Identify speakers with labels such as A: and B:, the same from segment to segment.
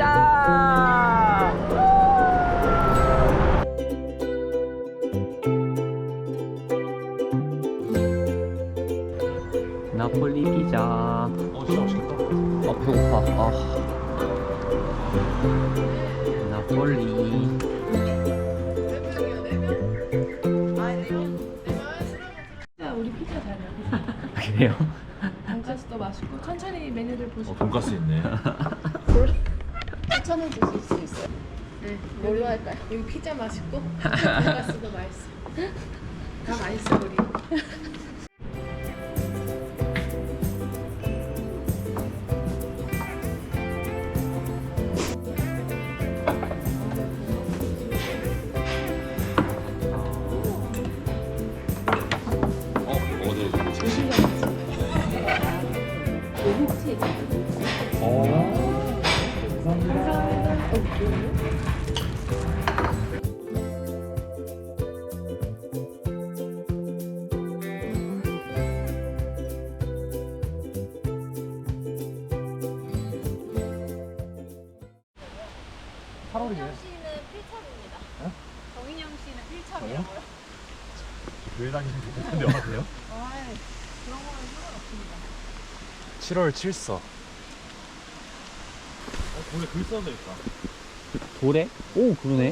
A: 피자! 나폴리 피자.
B: 어 진짜 맛있겠다
A: 아 배고파. 아. 나폴리.
C: 우리 피자 잘 먹어.
A: 아, 그래요?
C: 돈가스도 맛있고 천천히 메뉴를 보시고.
B: 어 돈가스 있네
C: 추천해 주실 수 있어요? 네. 뭘로 할까요? 여기 피자 맛있고 돈가스도 맛있어. 다 맛있어 우리.
D: 씨는 필참이라고요?
B: 교회 다니는 데 어디요?
C: 아이, 그런 거는 상관없습니다.
B: 7월 7서 어 돈에 글 써져 있다
A: 돌에? 오 그러네.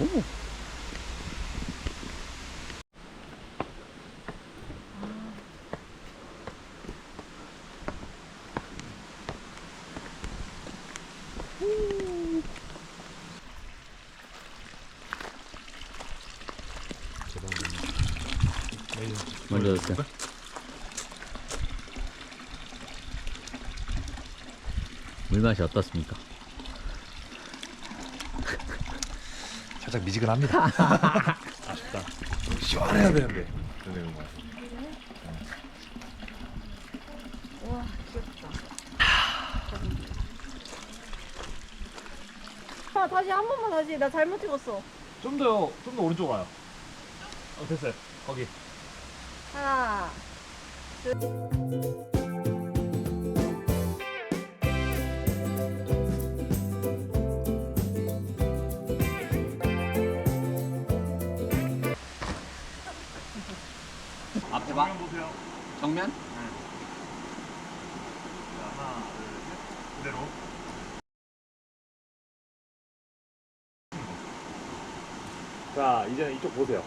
A: 오. 먼저 드세요. 물맛이 어떻습니까?
B: 살짝 미지근합니다 아쉽다 시원해야 되는데 거야
C: 와, 귀엽다.
D: 아, 다시 한 번만 다시. 나 잘못 찍었어.
B: 좀 더요 좀 더 오른쪽 와요 어 됐어요 거기
D: 하나.
A: 앞에 봐.
B: 보세요
A: 정면?
B: 자 하나 둘 셋 그대로 자 이제는 이쪽 보세요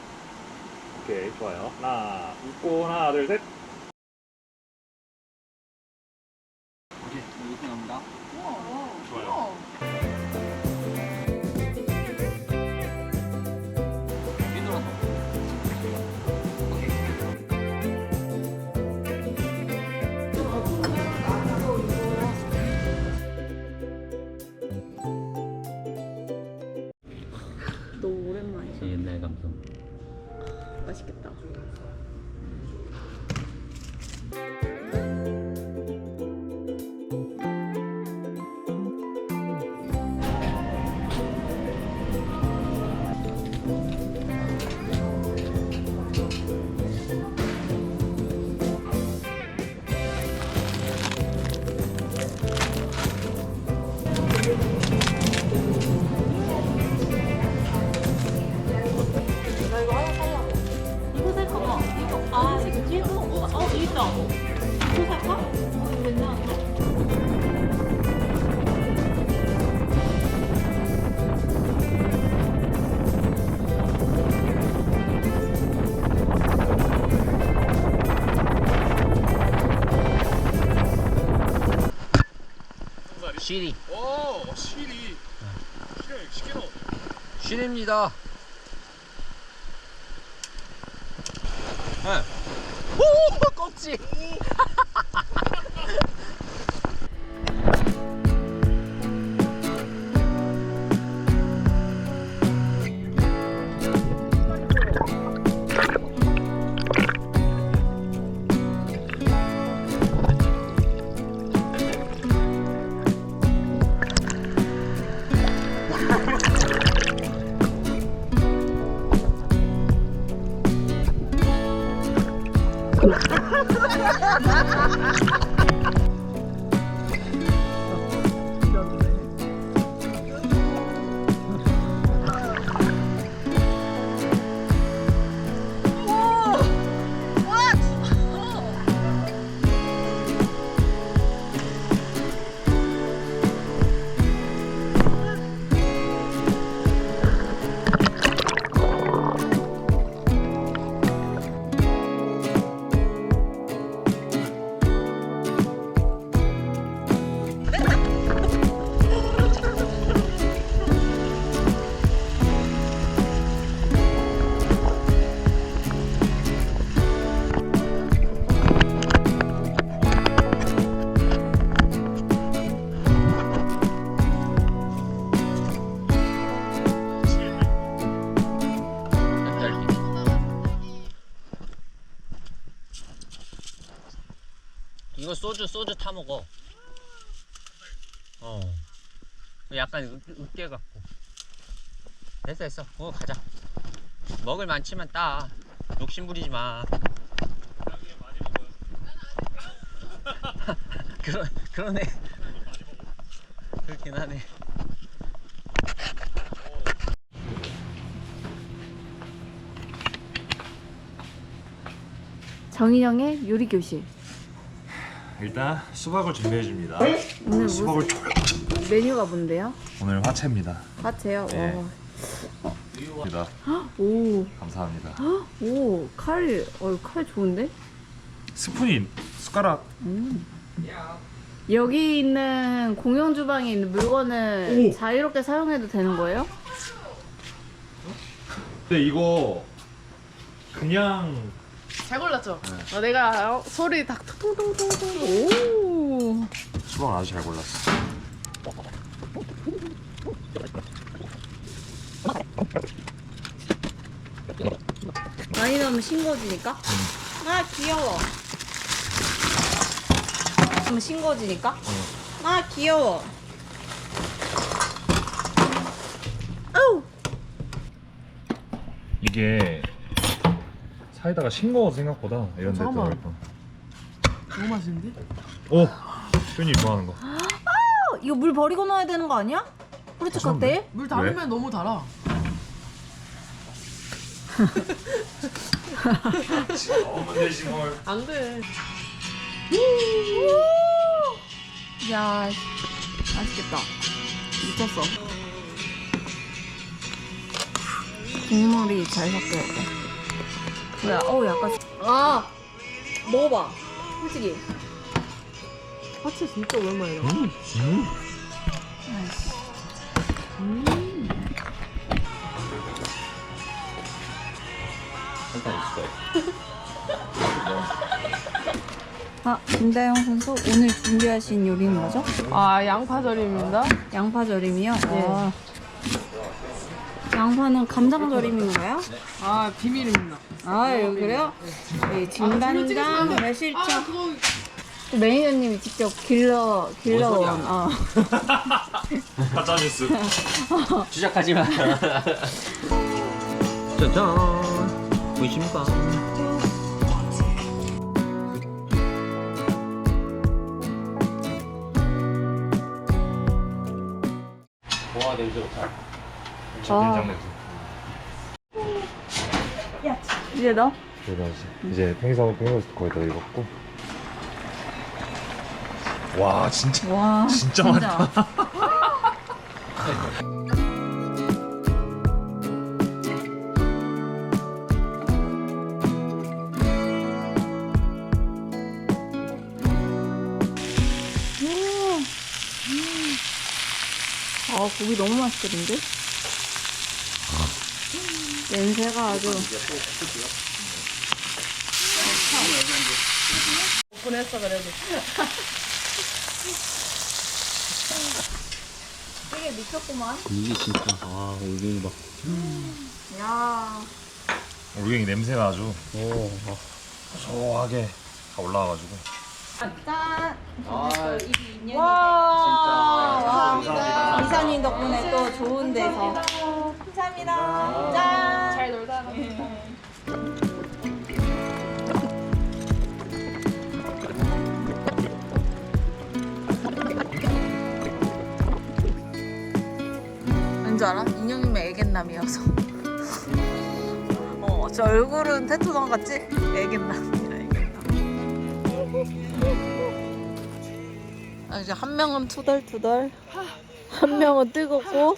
B: 오케이 좋아요. 하나 웃고 하나 둘셋
D: 맛있겠다.
A: 쉬리.
B: 오 시리 시리 쉽게 넣어
A: 쉬리입니다.
B: 네.
A: 오 껍질. 소주 타 먹어. 어. 약간 으, 으깨 갖고. 됐어 됐어. 어 가자. 먹을 많지만 따. 욕심 부리지 마. 그러 그러네. 그렇긴 하네.
D: 정인영의 요리 교실.
B: 일단 수박을 준비해 줍니다.
D: 오늘 무슨
B: 수박을 쭉.
D: 메뉴가 뭔데요?
B: 오늘 화채입니다.
D: 화채요.
B: 네.
D: 와.
B: 입니다.
D: 오,
B: 감사합니다.
D: 오, 칼, 어, 칼 좋은데?
B: 스푼이 숟가락.
D: 여기 있는 공용 주방에 있는 물건을 자유롭게 사용해도 되는 거예요?
B: 근데 이거 그냥
C: 잘 골랐죠? 어, 내가 어, 소리 딱 톡톡톡톡톡.
D: 오,
B: 수박 아주 잘 골랐어.
D: 많이 넣으면 싱거워지니까? 아, 귀여워. 그럼 싱거워지니까? 아, 귀여워.
B: 이게 사이다가 싱거워서 생각보다 이런 데
C: 잠깐만.
B: 들어갈 거.
C: 너무 맛있는데?
B: 오, 표현이 좋아하는 거.
D: 어, 이거 물 버리고 넣어야 되는 거 아니야? 후르츠 칵테일?
C: 물 달으면 너무 달아.
B: 어머 대신 뭘?
C: 안 돼.
D: 야, 맛있겠다. 미쳤어. 국물이 잘 섞여야 돼. 뭐야, 어우, 약간. 아! 먹어봐. 솔직히.
C: 화채 진짜 오랜만이다.
B: 음, 음.
D: 아, 김다영 선수, 오늘 준비하신 요리는 뭐죠?
C: 아 양파절임입니다.
D: 양파절임이요?
C: 네.
D: 아. 양파는 감장절임인가요?
C: 아 비밀입니다.
D: 아, 그래요? 네, 진간장, 매실청.
C: 아 그거
D: 또 매니저님이 직접 길러, 길러온.
A: 소리야?
D: 어.
B: 가짜 뉴스.
A: 주작하지 마. 짜잔. 보이십니까? 와 냄새 좋다.
B: 된장 냄새.
D: 이제 너?
B: 그래서 이제 팽이사고 팽이버스 거의 다 익었고. 와 진짜
D: 와.
B: 진짜 많다.
D: 아, 고기 너무 맛있겠는데? 냄새가 아주.
C: 오픈했어 그래도.
D: 되게 미쳤구만.
A: 이게 진짜 아 여기 막.
D: 야.
B: 올갱이 냄새가 아주
A: 오.
B: 고소하게 다 올라와가지고.
D: 짠.
A: 아
D: 와.
A: 감사합니다.
D: 이사님 덕분에 또 좋은 데서. 감사합니다. 짠. 왠지 알아? 인형이면 애견남이어서. 어, 저 얼굴은 테토남 같지? 애견남이야, 애견남. 아, 이제 한 명은 투덜투덜, 한 명은 뜨겁고,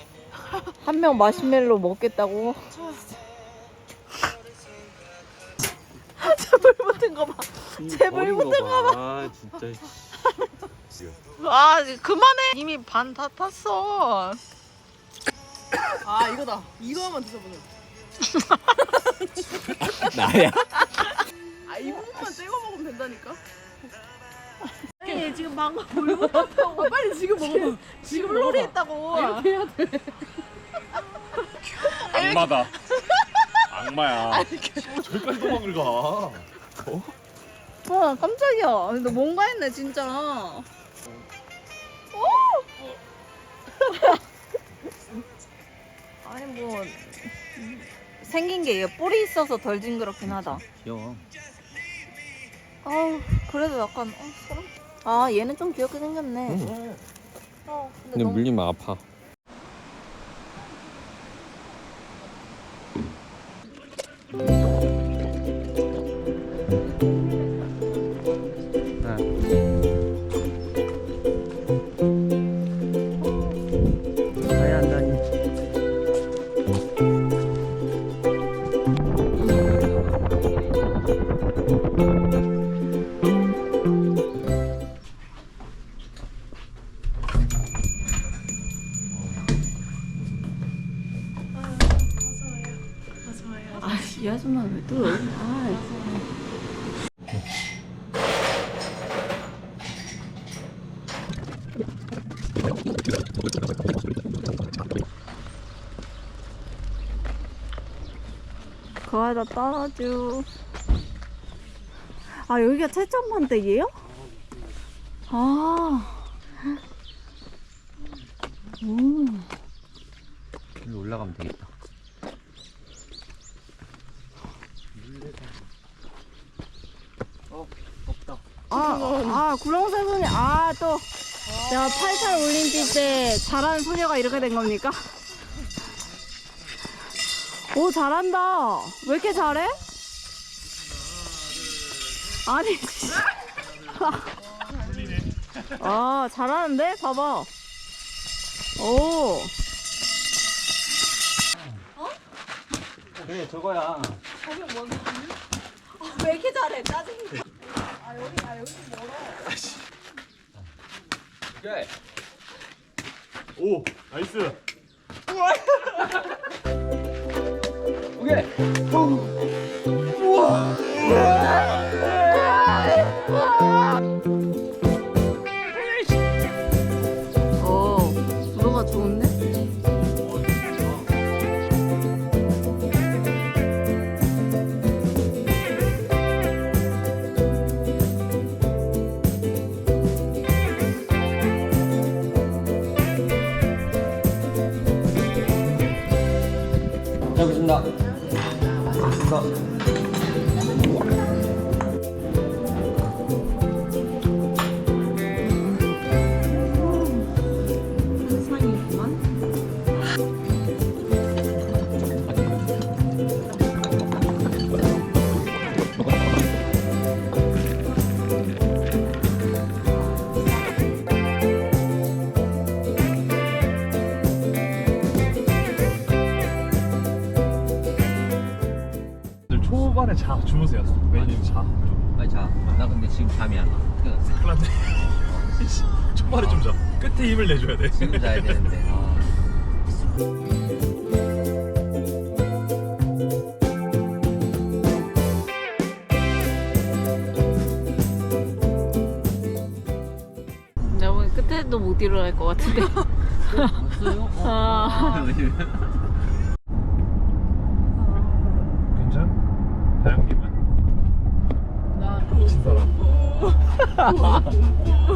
D: 한 명 마시멜로 먹겠다고. 제불 붙은 거 봐. 제불 붙은 거 봐.
A: 아 진짜.
D: 아, 그만해. 이미 반 다 탔어.
C: 아 이거다. 이거 한번 드셔보세요.
A: 나야.
C: 아 이 부분만 떼고 먹으면 된다니까.
D: 아니, 지금 방금 물부터
C: 아 빨리 지금 먹어. 지금
D: 물놀이
C: 먹어봐.
D: 했다고.
C: 이렇게 해야 돼.
B: 악마다. 악마야. 저기까지 도망을 가. 어?
D: 어 깜짝이야. 너 뭔가 했네 진짜. 오! 아니 뭐 생긴 게얘 뿔이 있어서 덜 징그럽긴 하다.
A: 귀여워.
D: 아우 그래도 약간 어, 소름. 아 얘는 좀 귀엽게 생겼네.
A: 응.
D: 어, 근데,
A: 근데
D: 너무
A: 물리면 아파.
D: 거기다 따라줘. 아 여기가 최첨반댁이에요? 아. 오.
A: 일로 올라가면 되겠다.
D: 아, 아, 구렁쇠 소녀. 아, 또. 내가 88 올림픽 때 잘하는 소녀가 이렇게 된 겁니까? 오, 잘한다. 왜 이렇게 잘해? 아니, 진짜. 아, 잘하는데? 봐봐. 오.
A: 그래 저거야.
D: 왜 이렇게 잘해? 짜증나.
A: 그래.
B: 오 나이스.
A: 오케이.
D: 오,
A: 지금 잠이 안 와. 끝났어.
B: 큰일 났네. 초반에 좀 자. 끝에 힘을 내줘야 돼.
A: 지금 자야 되는데. 아.
D: 내가 보기 끝에도 못 일어날 것 같은데.
A: 없어요?
D: 아. 我 的